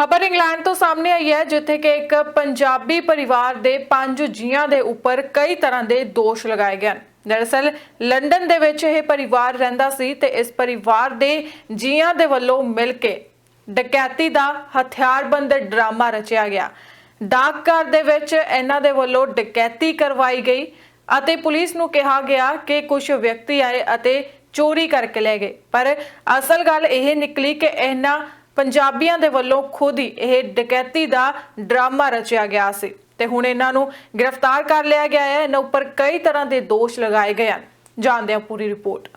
ਖਬਰ ਇੰਗਲੈਂਡ ਤੋਂ ਸਾਹਮਣੇ ਆਈ ਹੈ, ਜਿੱਥੇ ਕਿ ਇੱਕ ਪੰਜਾਬੀ ਪਰਿਵਾਰ ਦੇ ਪੰਜ ਜੀਆਂ ਦੇ ਉੱਪਰ ਕਈ ਤਰ੍ਹਾਂ ਦੇ ਦੋਸ਼ ਲਗਾਏ ਗਏ ਹਨ। ਦਰਅਸਲ, ਲੰਡਨ ਦੇ ਵਿੱਚ ਇਹ ਪਰਿਵਾਰ ਰਹਿੰਦਾ ਸੀ ਤੇ ਇਸ ਪਰਿਵਾਰ ਦੇ ਜੀਆਂ ਦੇ ਵੱਲੋਂ ਮਿਲ ਕੇ ਡਕੈਤੀ ਦਾ ਹਥਿਆਰਬੰਦ ਡਰਾਮਾ ਰਚਿਆ ਗਿਆ। ਡਾਕਘਰ ਦੇ ਵਿੱਚ ਇਹਨਾਂ ਦੇ ਵੱਲੋਂ ਡਕੈਤੀ ਕਰਵਾਈ ਗਈ ਅਤੇ ਪੁਲਿਸ ਨੂੰ ਕਿਹਾ ਗਿਆ ਕਿ ਕੁਝ ਵਿਅਕਤੀ ਆਏ ਅਤੇ ਚੋਰੀ ਕਰਕੇ ਲੈ ਗਏ। ਪਰ ਅਸਲ ਗੱਲ ਇਹ ਨਿਕਲੀ ਕਿ ਇਹਨਾਂ ਪੰਜਾਬੀਆਂ ਦੇ ਵੱਲੋਂ ਖੁਦ ਹੀ ਇਹ ਡਕੈਤੀ ਦਾ ਡਰਾਮਾ ਰਚਿਆ ਗਿਆ ਸੀ। ਤੇ ਹੁਣ ਇਹਨਾਂ ਨੂੰ ਗ੍ਰਿਫਤਾਰ ਕਰ ਲਿਆ ਗਿਆ ਹੈ। ਇਹਨਾਂ ਉੱਪਰ ਕਈ ਤਰ੍ਹਾਂ ਦੇ ਦੋਸ਼ ਲਗਾਏ ਗਏ ਹਨ। ਜਾਣਦੇ ਹਾਂ ਪੂਰੀ ਰਿਪੋਰਟ।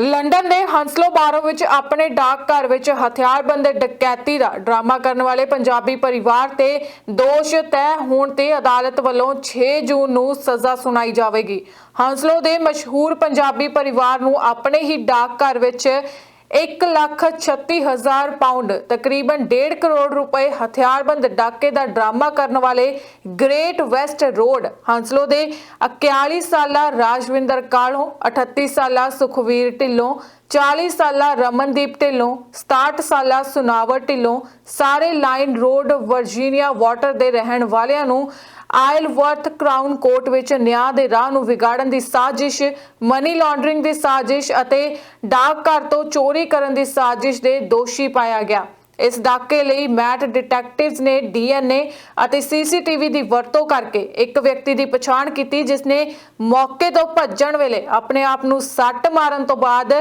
ਲੰਡਨ ਦੇ ਹੰਸਲੋ ਬਾਰੋ ਵਿੱਚ ਆਪਣੇ ਡਾਕ ਘਰ ਵਿੱਚ ਹਥਿਆਰਬੰਦ ਡਕੈਤੀ ਦਾ ਡਰਾਮਾ ਕਰਨ ਵਾਲੇ ਪੰਜਾਬੀ ਪਰਿਵਾਰ ਤੇ ਦੋਸ਼ ਤੈਅ ਹੋਣ ਤੇ ਅਦਾਲਤ ਵੱਲੋਂ 6 ਜੂਨ ਨੂੰ ਸਜ਼ਾ ਸੁਣਾਈ ਜਾਵੇਗੀ। ਹੰਸਲੋ ਦੇ ਮਸ਼ਹੂਰ ਪੰਜਾਬੀ ਪਰਿਵਾਰ ਨੂੰ ਆਪਣੇ ਹੀ ਡਾਕ ਘਰ ਵਿੱਚ 1 ਲੱਖ 36 ਹਜ਼ਾਰ ਪਾਉਂਡ, ਤਕਰੀਬਨ 1.5 ਕਰੋੜ ਰੁਪਏ ਹਥਿਆਰਬੰਦ ਡਾਕੇ ਦਾ ਡਰਾਮਾ ਕਰਨ ਵਾਲੇ ਗ੍ਰੇਟ ਵੈਸਟ ਰੋਡ, ਹੰਸਲੋ ਦੇ 41 ਸਾਲਾ ਰਾਜਵਿੰਦਰ ਕਾਲੋਂ 38 ਸਾਲਾ ਸੁਖਵੀਰ ਢਿੱਲੋਂ 40 ਸਾਲਾ ਰਮਨਦੀਪ ਢਿੱਲੋਂ 67 ਸਾਲਾ ਸੁਨਾਵਰ ਢਿੱਲੋਂ, ਸਾਰੇ ਲਾਈਨ ਰੋਡ ਵਰਜੀਨੀਆ ਵਾਟਰ ਦੇ ਰਹਿਣ ਵਾਲਿਆਂ ਨੂੰ ਆਇਲਵਰਥ ਕ੍ਰਾਊਨ ਕੋਰਟ ਵਿੱਚ ਨਿਆਂ ਦੇ ਰਾਹ ਨੂੰ ਵਿਗਾੜਨ ਦੀ ਸਾਜ਼ਿਸ਼, ਮਨੀ ਲਾਂਡਰਿੰਗ ਦੀ ਸਾਜ਼ਿਸ਼ ਅਤੇ ਡਾਕਘਰ ਤੋਂ ਚੋਰੀ ਕਰਨ ਦੀ ਸਾਜ਼ਿਸ਼ ਦੇ ਦੋਸ਼ੀ ਪਾਇਆ ਗਿਆ। ਇਸ ਡਾਕੇ ਲਈ ਮੈਟ ਡਿਟੈਕਟਿਵਸ ਨੇ ਡੀਐਨਏ ਅਤੇ ਸੀਸੀਟੀਵੀ ਦੀ ਵਰਤੋਂ ਕਰਕੇ ਇੱਕ ਵਿਅਕਤੀ ਦੀ ਪਛਾਣ ਕੀਤੀ, ਜਿਸ ਨੇ ਮੌਕੇ ਤੋਂ ਭੱਜਣ ਵੇਲੇ ਆਪਣੇ ਆਪ ਨੂੰ ਸੱਟ ਮਾਰਨ ਤੋਂ ਬਾਅਦ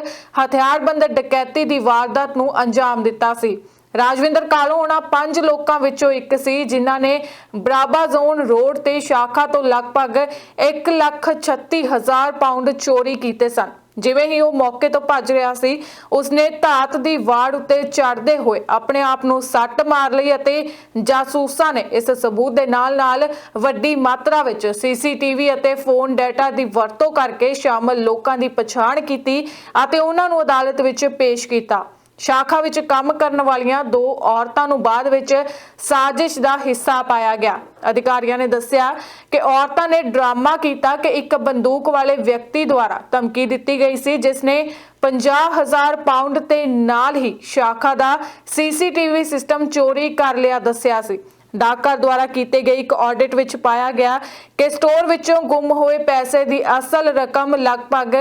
ਹਥਿਆਰਬੰਦ ਡਕੈਤੀ ਦੀ ਵਾਰਦਾਤ ਨੂੰ ਅੰਜਾਮ ਦਿੱਤਾ ਸੀ। ਰਾਜਵਿੰਦਰ ਕਾਲੋ ਉਹਨਾਂ ਪੰਜ ਲੋਕਾਂ ਵਿੱਚੋਂ ਇੱਕ ਸੀ, ਜਿਨ੍ਹਾਂ ਨੇ ਬਰਾਬਾ ਜ਼ੋਨ ਰੋਡ ਤੇ ਸ਼ਾਖਾ ਤੋਂ ਲਗਭਗ 136000 ਪਾਉਂਡ ਚੋਰੀ ਕੀਤੇ ਸਨ। ਜਿਵੇਂ ਹੀ ਉਹ ਮੌਕੇ ਤੋਂ ਭੱਜ ਰਿਹਾ ਸੀ, ਉਸਨੇ ਧਾਤ ਦੀ ਵਾੜ ਉੱਤੇ ਚੜ੍ਹਦੇ ਹੋਏ ਆਪਣੇ ਆਪ ਨੂੰ ਸੱਟ ਮਾਰ ਲਈ ਅਤੇ ਜਾਸੂਸਾਂ ਨੇ ਇਸ ਸਬੂਤ ਦੇ ਨਾਲ-ਨਾਲ ਵੱਡੀ ਮਾਤਰਾ ਵਿੱਚ ਸੀਸੀਟੀਵੀ ਅਤੇ ਫੋਨ ਡਾਟਾ ਦੀ ਵਰਤੋਂ ਕਰਕੇ ਸ਼ਾਮਲ ਲੋਕਾਂ ਦੀ ਪਛਾਣ ਕੀਤੀ ਅਤੇ ਉਹਨਾਂ ਨੂੰ ਅਦਾਲਤ ਵਿੱਚ ਪੇਸ਼ ਕੀਤਾ। ਸ਼ਾਖਾ ਵਿੱਚ ਕੰਮ ਕਰਨ ਵਾਲੀਆਂ ਦੋ ਔਰਤਾਂ ਨੂੰ ਬਾਅਦ ਵਿੱਚ ਸਾਜ਼ਿਸ਼ ਦਾ ਹਿੱਸਾ ਪਾਇਆ ਗਿਆ। ਅਧਿਕਾਰੀਆਂ ਨੇ ਦੱਸਿਆ ਕਿ ਔਰਤਾਂ ਨੇ ਡਰਾਮਾ ਕੀਤਾ ਕਿ ਇੱਕ ਬੰਦੂਕ ਵਾਲੇ ਵਿਅਕਤੀ ਦੁਆਰਾ ਧਮਕੀ ਦਿੱਤੀ ਗਈ ਸੀ, ਜਿਸ ਨੇ 50000 ਪਾਉਂਡ ਤੇ ਨਾਲ ਹੀ ਸ਼ਾਖਾ ਦਾ ਸੀਸੀਟੀਵੀ ਸਿਸਟਮ ਚੋਰੀ ਕਰ ਲਿਆ ਦੱਸਿਆ ਸੀ। ਡਾਕਘਰ ਦੁਆਰਾ ਕੀਤੇ ਗਏ ਇੱਕ ਆਡਿਟ ਵਿੱਚ ਪਾਇਆ ਗਿਆ ਕਿ ਸਟੋਰ ਵਿੱਚੋਂ ਗੁੰਮ ਹੋਏ ਪੈਸੇ ਦੀ ਅਸਲ ਰਕਮ ਲਗਭਗ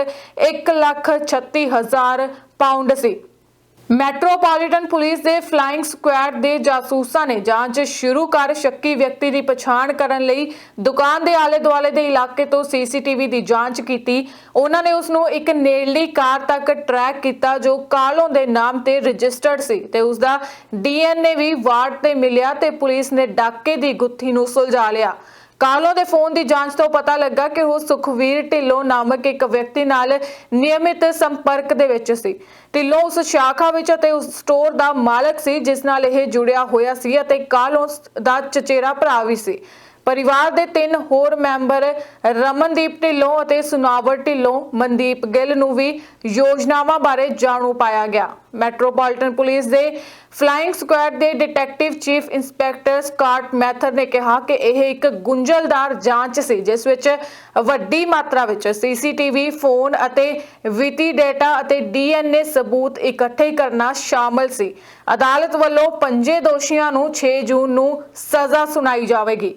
136000 ਪਾਉਂਡ ਸੀ। ਮੈਟਰੋਪੋਲੀਟਨ ਪੁਲਿਸ ਦੇ ਫਲਾਈਂਗ ਸਕੁਐਡ ਦੇ ਜਾਸੂਸਾਂ ਨੇ ਜਾਂਚ ਸ਼ੁਰੂ ਕਰ ਸ਼ੱਕੀ ਵਿਅਕਤੀ ਦੀ ਪਛਾਣ ਕਰਨ ਲਈ ਦੁਕਾਨ ਦੇ ਆਲੇ-ਦੁਆਲੇ ਦੇ ਇਲਾਕੇ ਤੋਂ ਸੀਸੀਟੀਵੀ ਦੀ ਜਾਂਚ ਕੀਤੀ। ਉਹਨਾਂ ਨੇ ਉਸ ਨੂੰ ਇੱਕ ਨੇੜਲੀ ਕਾਰ ਤੱਕ ਟਰੈਕ ਕੀਤਾ ਜੋ ਕਾਲੋਂ ਦੇ ਨਾਮ ਤੇ ਰਜਿਸਟਰਡ ਸੀ ਤੇ ਉਸ ਦਾ ਡੀਐਨਏ ਵੀ ਵਾਰਡ ਤੇ ਮਿਲਿਆ ਤੇ ਪੁਲਿਸ ਨੇ ਡਾਕੇ ਦੀ ਗੁੱਥੀ ਨੂੰ ਸੁਲਝਾ ਲਿਆ। ਕਾਲੋ ਦੇ ਫੋਨ ਦੀ ਜਾਂਚ ਤੋਂ ਪਤਾ ਲੱਗਾ ਕਿ ਉਹ ਸੁਖਵੀਰ ਢਿੱਲੋਂ ਨਾਮਕ ਇੱਕ ਵਿਅਕਤੀ ਨਾਲ ਨਿਯਮਿਤ ਸੰਪਰਕ ਦੇ ਵਿੱਚ ਸੀ। ਢਿੱਲੋਂ ਉਸ ਸ਼ਾਖਾ ਵਿੱਚ ਅਤੇ ਉਸ ਸਟੋਰ ਦਾ ਮਾਲਕ ਸੀ, ਜਿਸ ਨਾਲ ਇਹ ਜੁੜਿਆ ਹੋਇਆ ਸੀ ਅਤੇ ਕਾਲੋ ਦਾ ਚਚੇਰਾ ਭਰਾ ਵੀ ਸੀ। ਪਰਿਵਾਰ ਦੇ ਤਿੰਨ ਹੋਰ ਮੈਂਬਰ ਰਮਨਦੀਪ ਢਿੱਲੋਂ ਅਤੇ ਸੁਨਾਵਰ ਢਿੱਲੋਂ ਮਨਦੀਪ ਗਿੱਲ ਨੂੰ ਵੀ ਯੋਜਨਾਵਾਂ ਬਾਰੇ ਜਾਣੂ ਪਾਇਆ ਗਿਆ। ਮੈਟਰੋਪੋਲੀਟਨ ਪੁਲਿਸ ਦੇ ਫਲਾਈਂਗ ਸਕੁਐਡ ਦੇ detective chief inspector Scott Mather ਨੇ ਕਿਹਾ ਕਿ ਇਹ ਇੱਕ ਗੁੰਝਲਦਾਰ ਜਾਂਚ ਸੀ, ਜਿਸ ਵਿੱਚ ਵੱਡੀ ਮਾਤਰਾ ਵਿੱਚ ਸੀਸੀਟੀਵੀ, ਫੋਨ ਅਤੇ ਵਿੱਤੀ ਡਾਟਾ ਅਤੇ ਡੀਐਨਏ ਸਬੂਤ ਇਕੱਠੇ ਕਰਨਾ ਸ਼ਾਮਲ ਸੀ। ਅਦਾਲਤ ਵੱਲੋਂ ਪੰਜੇ ਦੋਸ਼ੀਆਂ ਨੂੰ 6 ਜੂਨ ਨੂੰ ਸਜ਼ਾ ਸੁਣਾਈ ਜਾਵੇਗੀ।